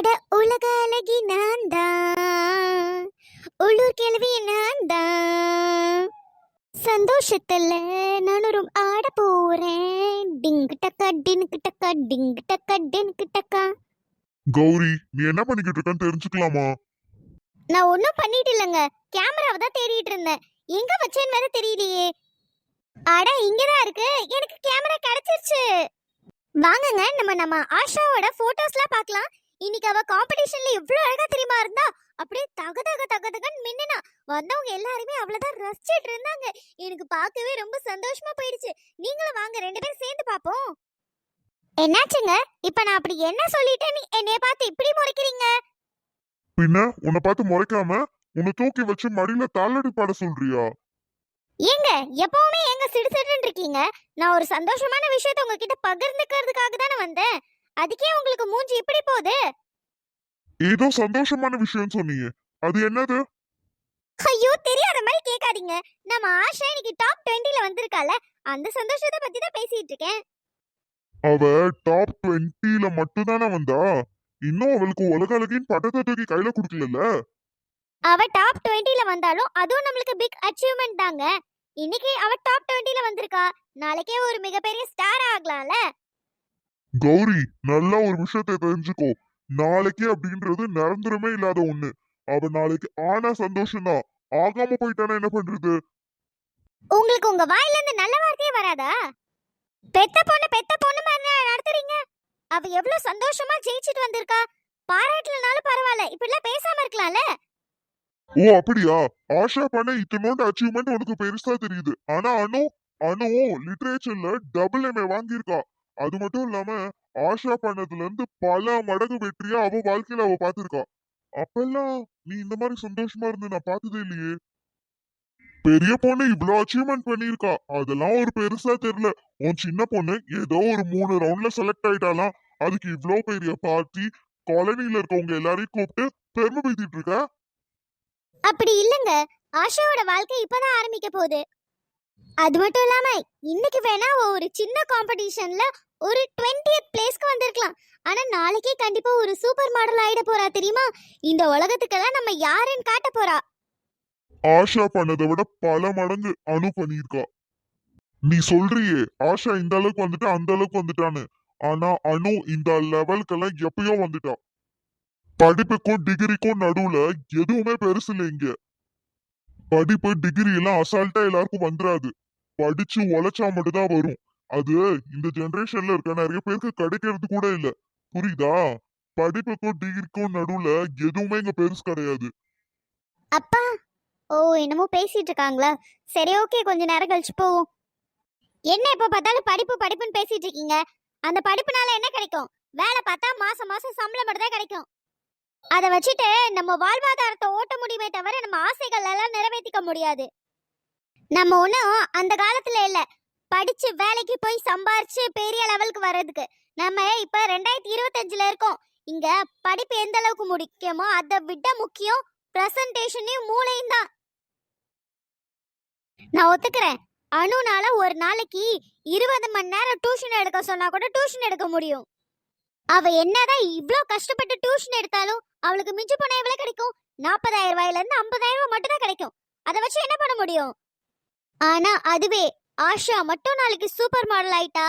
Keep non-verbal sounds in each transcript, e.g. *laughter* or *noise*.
அட உலக அழகி நான் தான் உள்ளூர் கேள்வி நான் தான் சந்தோஷத்துல நானும் ரொம்ப ஆட போறேன். டிங்கு டக்கா டினுக்கு டக்கா டிங்கு டக்கா டினுக்கு டக்கா கௌரி நீ என்ன பண்ணிக்கிட்டு இருக்கன்னு தெரிஞ்சுக்கலாமா? நான் ஒன்றும் பண்ணிட்டு இல்லைங்க. கேமராவை தான் தேடிட்டு இருந்தேன். எங்க வச்சேன்னு வேற தெரியலையே. அட இங்கதான் இருக்கு. எனக்கு கேமரா கிடைச்சிருச்சு. வாங்குங்க நம்ம நம்ம ஆஷாவோட போட்டோஸ்லாம் பார்க்கலாம். இன்னைக்கு அவ காம்படிஷன்ல எவ்வளவு அழகா தெரியுமா இருந்தா? அப்படியே தக தக தக தகன்னு மின்னுனா. வந்தவங்க எல்லாருமே அவ்வளவுதான் ரசிச்சிட்டு இருந்தாங்க. எனக்கு பார்க்கவே ரொம்ப சந்தோஷமா போயிடுச்சு. நீங்களும் வாங்க ரெண்டு பேரும் சேர்ந்து பாப்போம் என்னாச்சுங்க? இப்ப நான் அப்படி என்ன சொல்லிட்டேன்? நீ என்னைய பார்த்து இப்படி முறைக்கிறீங்க? பின்ன உன்னை பார்த்து முறைக்காம உன்னை தூக்கி வச்சு மடியில தாளடி பாட சொல்றியா? ஏங்க எப்பவுமே எங்க சிடுசிடுன்னு இருக்கீங்க? நான் ஒரு சந்தோஷமான விஷயத்தை உங்ககிட்ட பகிர்ந்துக்கிறதுக்காக தானே வந்தேன். அதுக்கே உங்களுக்கு மூஞ்சி இப்படி போகுது? ஏதோ சந்தோஷமான விஷயம் சொன்னீங்க. அது என்னது? ஐயோ தெரியாத மாதிரி கேட்காதீங்க. நம்ம ஆஷா இன்னைக்கு டாப் டுவெண்ட்டில வந்திருக்கால அந்த சந்தோஷத்தை பத்தி தான் பேசிட்டு இருக்கேன். அவ டாப் டுவெண்ட்டில மட்டும்தானே வந்தா? இன்னும் அவளுக்கு உலக அழகின் பட்டத்தை தூக்கி கையில குடுக்கல அவ டாப் டுவெண்ட்டில வந்தாலும் அதுவும் நம்மளுக்கு பிக் அச்சீவ்மெண்ட் தாங்க. இன்னைக்கு அவ டாப் டுவெண்ட்டில வந்திருக்கா. நாளைக்கே ஒரு மிகப்பெரிய ஸ்டார் ஆகலாம்ல? கௌரி நல்லா ஒரு விஷயத்தை தெரிஞ்சுக்கோ. நாளைக்கு அப்படின்றது நிரந்தரமே இல்லாத ஒண்ணு. அவ நாளைக்கு ஆனா சந்தோஷம்தான். ஆகாம போயிட்டானா என்ன பண்றது? உங்களுக்கு உங்க வாயில இருந்து நல்ல வார்த்தையே வராதா? பெத்த பொண்ணு பெத்த பொண்ணு மாதிரி நடத்துறீங்க? அவ எவ்வளவு சந்தோஷமா ஜெயிச்சிட்டு வந்திருக்கா? பாராட்டலனாலும் பரவாயில்ல. இப்படிலாம் பேசாம இருக்கலாம்ல? ஓ அப்படியா? ஆஷா பண்ண இத்தனோண்டு அச்சீவ்மெண்ட் உனக்கு பெருசா தெரியுது. ஆனா அனு அனு லிட்ரேச்சர்ல டபுள் எம்ஏ வாங்கியிருக்கா. அது மட்டும் இல்லாம ஆஷா பண்ணதுல இருந்து பல மடங்கு வெற்றியா அவ வாழ்க்கையில அவ பாத்திருக்கா அப்பெல்லாம் நீ இந்த மாதிரி சந்தோஷமா இருந்து நான் பார்த்ததே இல்லையே. பெரிய பொண்ணு இவ்ளோ அச்சீவ்மெண்ட் பண்ணியிருக்கா. அதெல்லாம் ஒரு பெருசா தெரியல. உன் சின்ன பொண்ணு ஏதோ ஒரு மூணு ரவுண்ட்ல செலக்ட் ஆயிட்டாலாம் அதுக்கு இவ்ளோ பெரிய பார்ட்டி காலனில இருக்கவங்க எல்லாரையும் கூப்பிட்டு பெருமை பேத்திட்டு இருக்க? அப்படி இல்லங்க. ஆஷாவோட வாழ்க்கை இப்பதான் ஆரம்பிக்க போகுது. அது மட்டும் இல்லாம இன்னைக்கு வேணா ஒரு சின்ன காம்படிஷன்ல ஒரு 20th பிளேஸ்க்கு வந்திருக்கலாம். ஆனால் நாளைக்கே கண்டிப்பாக ஒரு சூப்பர் மாடல் ஆகிட போறா தெரியுமா? இந்த உலகத்துக்கெல்லாம் நம்ம யாருன்னு காட்ட போறா. ஆஷா பண்ணதை விட பல மடங்கு அணு பண்ணியிருக்கா. நீ சொல்றியே ஆஷா இந்த அளவுக்கு வந்துட்டா அந்த அளவுக்கு வந்துட்டான்னு. ஆனா அணு இந்த லெவலுக்கெல்லாம் எப்பயோ வந்துட்டா. படிப்புக்கும் டிகிரிக்கும் நடுவுல எதுவுமே பெருசு இல்லை இங்க. படிப்பு டிகிரி எல்லாம் அசால்ட்டா எல்லாருக்கும் வந்துடாது படிச்சு உழைச்சா மட்டும்தான் வரும். அது இந்த ஜெனரேஷன்ல இருக்க நிறைய பேருக்கு கிடைக்கிறது கூட இல்ல. புரியுதா? படிப்புக்கும் டிகிரிக்கும் நடுவுல எதுவுமே இங்க பெருசு கிடையாது. அப்பா! ஓ என்னமோ பேசிட்டு இருக்காங்களா? சரி ஓகே கொஞ்ச நேரம் கழிச்சு போவோம். என்ன இப்ப பார்த்தாலும் படிப்பு படிப்புன்னு பேசிட்டு இருக்கீங்க. அந்த படிப்புனால என்ன கிடைக்கும்? வேலை பார்த்தா மாசம் மாசம் சம்பளம் மட்டும் தான் கிடைக்கும். அதை வச்சுட்டு நம்ம வாழ்வாதாரத்தை ஓட்ட முடியுமே தவிர நம்ம ஆசைகள் எல்லாம் நிறைவேற்றிக்க முடியாது. நம்ம ஒன்றும் அந்த காலத்துல இல்லை. படிச்சு வேலைக்கு போய் சம்பாரிச்சு பெரிய லெவலுக்கு வர்றதுக்கு. நம்ம இப்ப ரெண்டாயிரத்தி இருபத்தஞ்சுல இருக்கோம். இங்க படிப்பு எந்த அளவுக்கு முக்கியமோ அதை விட முக்கியம் பிரசன்டேஷனையும் மூளையும் தான். நான் ஒத்துக்கிறேன். அணுனால ஒரு நாளைக்கு இருபது மணி நேரம் டியூஷன் எடுக்க சொன்னா கூட டியூஷன் எடுக்க முடியும். அவ என்னதான் இவ்வளோ கஷ்டப்பட்டு டியூஷன் எடுத்தாலும் அவளுக்கு மிஞ்சு போன எவ்வளவு கிடைக்கும்? நாற்பதாயிரம் ரூபாயில இருந்து ஐம்பதாயிரம் ரூபாய் மட்டும் தான் கிடைக்கும். அதை வச்சு என்ன பண்ண முடியும்? ஆனா அதுவே ஆஷா மட்டும் நாளைக்கு சூப்பர் மாடல் ஆயிட்டா?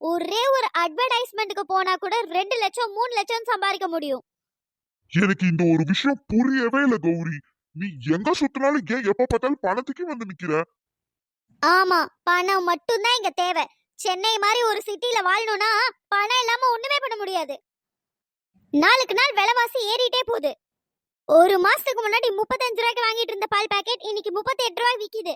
ஒரே ஒரு அட்வர்டைஸ்மெண்ட்டுக்கு போனா கூட ரெண்டு லட்சம் மூணு லட்சம் சம்பாதிக்க முடியும். எனக்கு இந்த ஒரு விஷயம் புரியவே இல்ல கௌரி. நீ எங்க சுத்தினாலும் ஏன் எப்ப பார்த்தாலும் பணத்துக்கே வந்து நிக்கிற? ஆமா பணம் மட்டும்தான் இங்க தேவை. சென்னை மாதிரி ஒரு சிட்டில வாழணும்னா பணம் இல்லாம ஒண்ணுமே பண்ண முடியாது. நாளுக்கு நாள் விலைவாசி ஏறிட்டே போகுது. ஒரு மாசத்துக்கு முன்னாடி முப்பத்தஞ்சு ரூபாய்க்கு வாங்கிட்டு இருந்த பால் பாக்கெட் இன்னைக்கு முப்பத்தி எட்டு ரூபாய் விக்குது.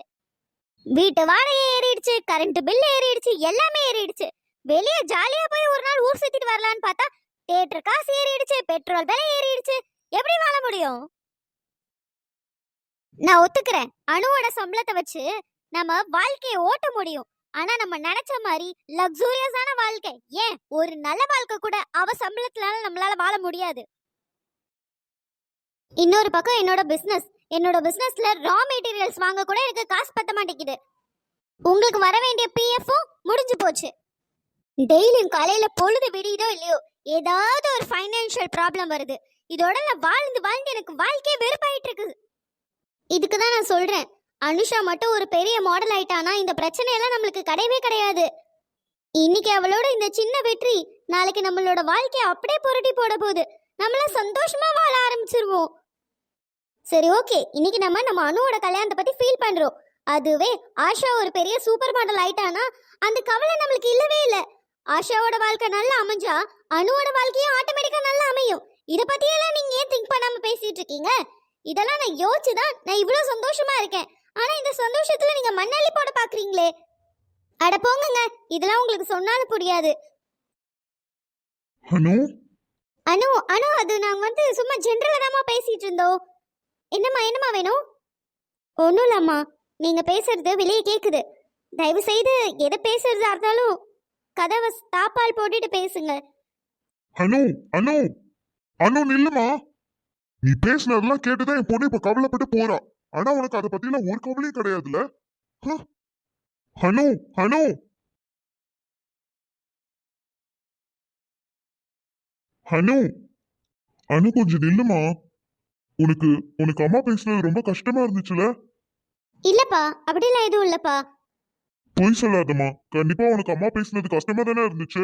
வீட்டு வாடகை ஏறிடுச்சு கரண்ட் பில் ஏறிடுச்சு எல்லாமே ஏறிடுச்சு. வெளியே ஜாலியா போய் ஒரு நாள் ஊர் சுத்திட்டு வரலான்னு பார்த்தா தேட்டர் காசு ஏறிடுச்சு பெட்ரோல் விலை ஏறிடுச்சு. எப்படி வாழ முடியும்? நான் ஒத்துக்கிறேன். அணுவோட சம்பளத்தை வச்சு நம்ம வாழ்க்கையை ஓட்ட முடியும். ஆனா நம்ம நினைச்ச மாதிரி லக்ஸூரியஸான வாழ்க்கை. ஏன்? ஒரு நல்ல வாழ்க்கை கூட அவ சம்பளத்தினால நம்மளால வாழ முடியாது. இன்னொரு பக்கம் என்னோட பிசினஸ் என்னோட பிசினஸ்ல ரா மெட்டீரியல்ஸ் வாங்க கூட எனக்கு காசு பத்த மாட்டேங்குது. உங்களுக்கு வர வேண்டிய பிஎஃப்பும் முடிஞ்சு போச்சு. டெய்லியும் காலையில பொழுது விடியுதோ இல்லையோ ஏதாவது ஒரு ஃபைனான்ஷியல் ப்ராப்ளம் வருது. இதோட நான் வாழ்ந்து வாழ்ந்து எனக்கு வாழ்க்கையே வெறுப்பாயிட்டு இருக்கு இதுக்கு தான் நான் சொல்றேன். அனுஷா மட்டும் ஒரு பெரிய மாடல் ஆயிட்டானா இந்த பிரச்சனையெல்லாம் நம்மளுக்கு கிடையவே கிடையாது. இன்னைக்கு அவளோட இந்த சின்ன வெற்றி நாளைக்கு நம்மளோட வாழ்க்கையை அப்படியே புரட்டி போட போகுது. நம்மள சந்தோஷமா வாழ ஆரம்பிச்சிருவோம். சரி ஓகே. இன்னைக்கு நம்ம நம்ம அனுவோட கல்யாணத்தை பத்தி ஃபீல் பண்றோம். அதுவே ஆஷா ஒரு பெரிய சூப்பர் மாடல் ஆயிட்டானா அந்த கவலை நம்மளுக்கு இல்லவே இல்ல. ஆஷாவோட வாழ்க்கை நல்லா அமைஞ்சா அனுவோட வாழ்க்கையும் ஆட்டோமேட்டிக்கா நல்லா அமையும். இத பத்தியெல்லாம் நீங்க ஏன் திங்க் பண்ணாம பேசிட்டு இருக்கீங்க? இதெல்லாம் நான் யோசிச்சு தான் நான் இவ்வளவு சந்தோஷமா இருக்கேன். ஆனா இந்த சந்தோஷத்துல நீங்க மண்ணள்ளி போட பாக்குறீங்களே. அட போங்கங்க. இதெல்லாம் உங்களுக்கு சொன்னாலும் புரியாது. அனு? அனு அனு அது நாங்க வந்து சும்மா ஜென்ரலா தாம்மா பேசிட்டு இருந்தோம். என்னம்மா என்னம்மா வேணும்? ஒன்றும் இல்லம்மா நீங்கள் பேசுறது வெளியே கேட்குது தயவு செய்து எதை பேசுறதா இருந்தாலும் கதவை தாப்பால் போட்டுட்டு பேசுங்க. அனு அனு அனு நில்லுமா? நீ பேசினதெல்லாம் கேட்டுதான் என் பொண்ணு இப்ப கவலைப்பட்டு போறா. ஆனா உனக்கு அதை பத்திலாம் ஒரு கவலையும் கிடையாதுல்ல? அனு அனு. அனு அனு கொஞ்சம் நில்லுமா? உனக்கு உனக்கு அம்மா பேசுனது ரொம்ப கஷ்டமா இருந்துச்சுல? இல்லப்பா அப்படிலாம் எதுவும் இல்லப்பா. பொய் சொல்லாதம்மா. கண்டிப்பா உனக்கு அம்மா பேசுனது கஷ்டமா தானே இருந்துச்சு?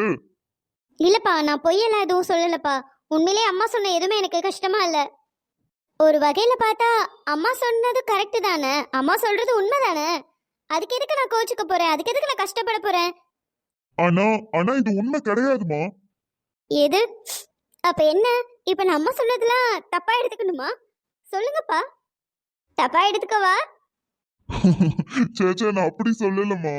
இல்லப்பா நான் பொய்யெல்லாம் எதுவும் சொல்லலப்பா. உண்மையிலேயே அம்மா சொன்ன எதுவுமே எனக்கு கஷ்டமா இல்ல. ஒரு வகையில பார்த்தா அம்மா சொன்னது கரெக்ட் தானே? அம்மா சொல்றது உண்மை தானே? அதுக்கு எதுக்கு நான் கோச்சுக்க போறேன்? அதுக்கு எதுக்கு நான் கஷ்டப்பட போறேன்? ஆனா ஆனா இது உண்மை கிடையாதுமா எது? அப்ப என்ன? இப்ப நான் அம்மா சொன்னதெல்லாம் தப்பா எடுத்துக்கணுமா? சொல்லுங்கப்பா. தப்பா எடுத்துக்கவா? சே சே நான் அப்படி சொல்லலம்மா.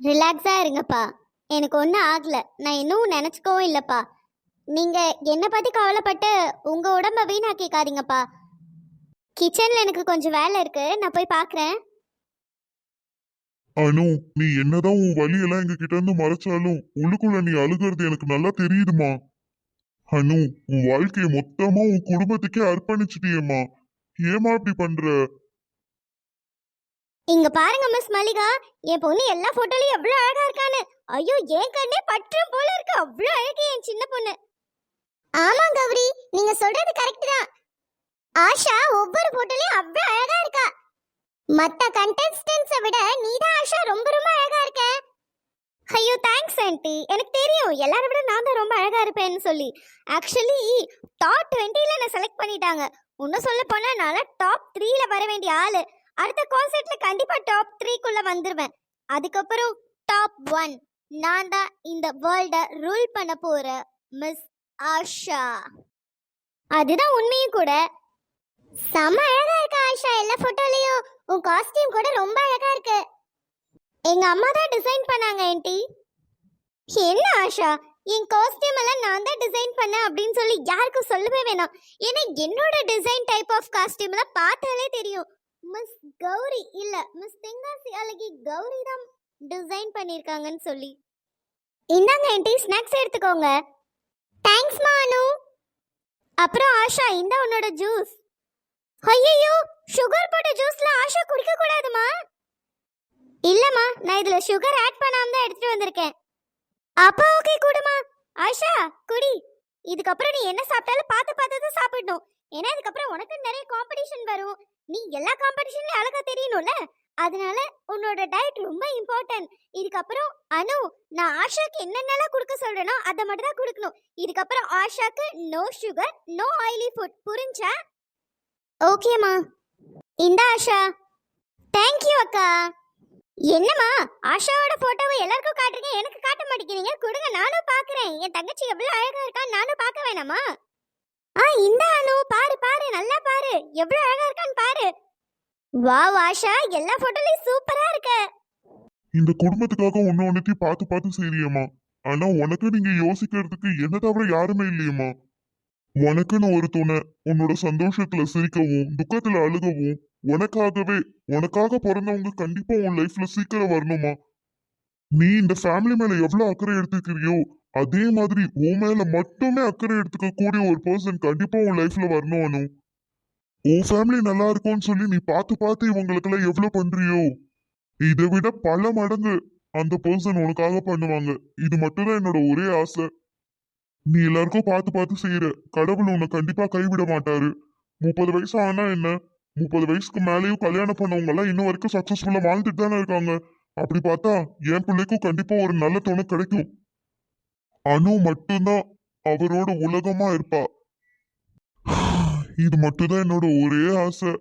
ரிலாக்ஸா இருங்கப்பா. எனக்கு ஒன்றும் ஆகல. நான் இன்னும் நினச்சிக்கவும் இல்லைப்பா. நீங்க என்னை பத்தி கவலைப்பட்டு உங்க உடம்ப வீணாக்கிக்காதீங்கப்பா. கிச்சன்ல எனக்கு கொஞ்சம் வேலை இருக்கு. நான் போய் பார்க்கறேன் அனு நீ என்னதான் உன் வலியெல்லாம் எங்க கிட்ட இருந்து மறைச்சாலும் உள்ளுக்குள்ள நீ அழுகிறது எனக்கு நல்லா தெரியுதுமா அனு உன் வாழ்க்கைய மொத்தமா உன் குடும்பத்துக்கே அர்ப்பணிச்சிட்டியேம்மா. ஏமா இப்படி பண்ற? இங்க பாருங்க மிஸ் மல்லிகா. என் பொண்ணு எல்லா போட்டோலயும் எவ்வளவு அழகா இருக்கான்னு. ஐயோ என் கண்ணே பற்றும் போல இருக்கு. அவ்வளவு அழகு என் சின்ன பொண்ணு. ஆமா கௌரி. நீங்க சொல்றது கரெக்ட் தான். ஆஷா ஒவ்வொரு போட்டோலயும் அவ்வளவு அழகா இருக்கா. மத்த கண்டெஸ்டன்ஸை விட நீதான் ஆஷா ரொம்ப ரொம்ப அழகா இருக்க. ஐயோ தேங்க்ஸ் ஆண்டி எனக்கு தெரியும். எல்லாரை விட நான் தான் ரொம்ப அழகாக இருப்பேன்னு சொல்லி. ஆக்சுவலி டாப் டுவெண்ட்டியில் என்னை செலக்ட் பண்ணிட்டாங்க. இன்னும் சொல்ல போனால் நான் டாப் த்ரீல வர வேண்டிய ஆள். அடுத்த கான்சர்ட்டில் கண்டிப்பாக டாப் த்ரீக்குள்ளே வந்துடுவேன் அதுக்கப்புறம் டாப் ஒன் நான் தான் இந்த வேர்ல்டை ரூல் பண்ண போகிற மிஸ் ஆஷா. அதுதான் உண்மையும் கூட. செம அழகா இருக்கா ஆஷா. எல்லா ஃபோட்டோலையும் உன் காஸ்டியூம் கூட ரொம்ப அழகா இருக்கு. எங்க அம்மா தான் டிசைன் பண்ணாங்க ஆன்ட்டி என்ன ஆஷா? என் காஸ்டியூம் எல்லாம் நான் தான் டிசைன் பண்ணேன் அப்படின்னு சொல்லி யாருக்கும் சொல்லவே வேணாம். ஏன்னா என்னோட டிசைன் டைப் ஆஃப் காஸ்டியூம் தான் பார்த்தாலே தெரியும். மிஸ் கௌரி இல்ல மிஸ் தெங்காசி அழகி கௌரி தான் டிசைன் பண்ணிருக்காங்கன்னு சொல்லி. இந்தாங்க ஆண்டி ஸ்நாக்ஸ் எடுத்துக்கோங்க. தேங்க்ஸ் மானு. அப்புறம் ஆஷா இந்த உன்னோட ஜூஸ் ஐயோ சுகர் போட்ட ஜூஸ்ல ஆஷா குடிக்க கூடாதுமா இல்லம்மா நான் இதுல சுகர் ஆட் பண்ணாம தான் எடுத்துட்டு வந்திருக்கேன். அப்ப ஓகே கூடுமா? ஆஷா குடி. இதுக்கப்புறம் நீ என்ன சாப்பிட்டாலும் பார்த்து பார்த்து தான் சாப்பிடணும். ஏன்னா இதுக்கப்புறம் உனக்கு நிறைய காம்படிஷன் வரும். நீ எல்லா காம்படிஷன்லயும் அழகா தெரியணும்ல? அதனால உன்னோட டயட் ரொம்ப இம்பார்ட்டன்ட் இதுக்கப்புறம் அனு நான் ஆஷாக்கு என்னென்னலாம் கொடுக்க சொல்றேனோ அதை மட்டும் தான் கொடுக்கணும். இதுக்கப்புறம் ஆஷாக்கு no sugar no oily food புரிஞ்சா? ஓகேம்மா இந்த ஆஷா. தேங்க்யூ அக்கா. என்னம்மா ஆஷாவோட போட்டோவை எல்லாருக்கும் காட்டுறீங்க எனக்கு காட்ட மாட்டேங்கிறீங்க. கொடுங்க நானும் பார்க்குறேன் என் தங்கச்சி எவ்வளோ அழகாக இருக்கான்னு நானும் பார்க்க வேணாமா? ஆ இந்த அனு பாரு பாரு நல்லா பாரு. எவ்வளோ அழகாக இருக்கான்னு பாரு. வாவ் ஆஷா எல்லா ஃபோட்டோலையும் சூப்பராக இருக்க. இந்த குடும்பத்துக்காக ஒன்று ஒன்றுத்தையும் பார்த்து பார்த்து செய்றியம்மா. ஆனால் உனக்கு நீங்கள் யோசிக்கிறதுக்கு என்ன தவிர யாருமே இல்லையம்மா. உனக்குன்னு ஒரு துணை உன்னோட சந்தோஷத்துல சிரிக்கவும் துக்கத்துல அழுகவும் உனக்காகவே உனக்காக பிறந்தவங்க கண்டிப்பா உன் லைஃப்ல சீக்கிரம் வரணுமா? நீ இந்த ஃபேமிலி மேல எவ்வளவு அக்கறை எடுத்துக்கிறியோ அதே மாதிரி உன் மேல மட்டுமே அக்கறை எடுத்துக்க கூடிய ஒரு பர்சன் கண்டிப்பா உன் லைஃப்ல வரணும் அனு. உன் ஃபேமிலி நல்லா இருக்கும்னு சொல்லி நீ பார்த்து பார்த்து இவங்களுக்கெல்லாம் எவ்வளவு பண்றியோ? இதை விட பல மடங்கு அந்த பர்சன் உனக்காக பண்ணுவாங்க. இது மட்டும்தான் என்னோட ஒரே ஆசை. நீ எல்லாருக்கும் பார்த்து பார்த்து செய்யற. கடவுள் உன்னை கண்டிப்பா கைவிட மாட்டாரு. முப்பது வயசு ஆனா என்ன? முப்பது வயசுக்கு மேலேயும் கல்யாணம் பண்ணவங்க எல்லாம் இன்னும் வரைக்கும் சக்சஸ்ஃபுல்லா வாழ்ந்துட்டு தானே இருக்காங்க. அப்படி பார்த்தா என் பிள்ளைக்கும் கண்டிப்பா ஒரு நல்ல துணை கிடைக்கும். அணு மட்டும்தான் அவரோட உலகமா இருப்பா. *sighs* இது மட்டும்தான் என்னோட ஒரே ஆசை.